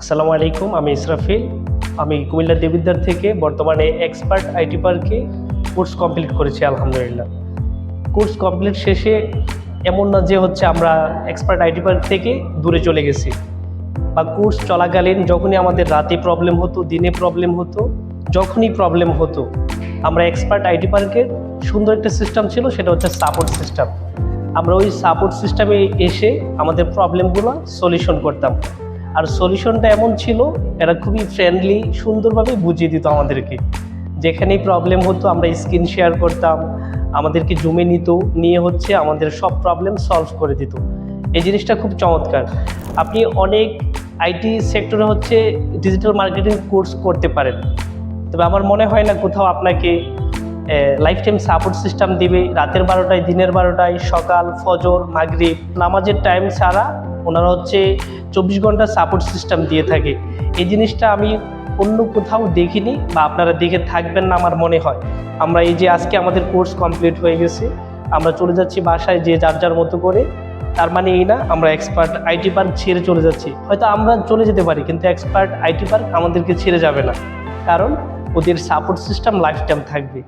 আসসালামু আলাইকুম, আমি ইসরাফিল। আমি কুমিল্লা দেবিদ্বার থেকে বর্তমানে এক্সপার্ট আইটি পার্কে কোর্স কমপ্লিট করেছি, আলহামদুলিল্লাহ। কোর্স কমপ্লিট শেষে এমন না যে হচ্ছে আমরা এক্সপার্ট আইটি পার্ক থেকে দূরে চলে গেছি। বা কোর্স চলাকালীন যখনই আমাদের রাতে প্রবলেম হতো, দিনে প্রবলেম হতো, যখনই প্রবলেম হতো, আমরা এক্সপার্ট আইটি পার্কের সুন্দর একটা সিস্টেম ছিল, সেটা হচ্ছে সাপোর্ট সিস্টেম আমরা ওই সাপোর্ট সিস্টেমে এসে আমাদের প্রবলেমগুলো সলিউশন করতাম। আর সলিউশনটা এমন ছিল, এরা খুবই ফ্রেন্ডলি সুন্দরভাবে বুঝিয়ে দিত আমাদেরকে। যেখানেই প্রবলেম হতো, আমরা স্ক্রিন শেয়ার করতাম, আমাদেরকে জমে নিত, নিয়ে হচ্ছে আমাদের সব প্রবলেম সলভ করে দিত। এই জিনিসটা খুব চমৎকার। আপনি অনেক আইটি সেক্টরে হচ্ছে ডিজিটাল মার্কেটিং কোর্স করতে পারেন। তবে আমার মনে হয় না কোথাও আপনাকে লাইফ টাইম সাপোর্ট সিস্টেম দিবে। রাতের বারোটায়, দিনের বারোটায়, সকাল, ফজর, মাগরিব, নামাজের টাইম ছাড়া ওনারা হচ্ছে চব্বিশ ঘণ্টা সাপোর্ট সিস্টেম দিয়ে থাকে। এই জিনিসটা আমি অন্য কোথাও দেখিনি বা আপনারা দেখে থাকবেন না আমার মনে হয়। আমরা এই যে আজকে আমাদের কোর্স কমপ্লিট হয়ে গেছে, আমরা চলে যাচ্ছি বাসায় যে যার যার মতো করে। তার মানে এই না, আমরা এক্সপার্ট আইটি পার্ক ছেড়ে চলে যাচ্ছি। হয়তো আমরা চলে যেতে পারি, কিন্তু এক্সপার্ট আইটি পার্ক আমাদেরকে ছেড়ে যাবে না। কারণ ওদের সাপোর্ট সিস্টেম লাইফ টাইম থাকবে।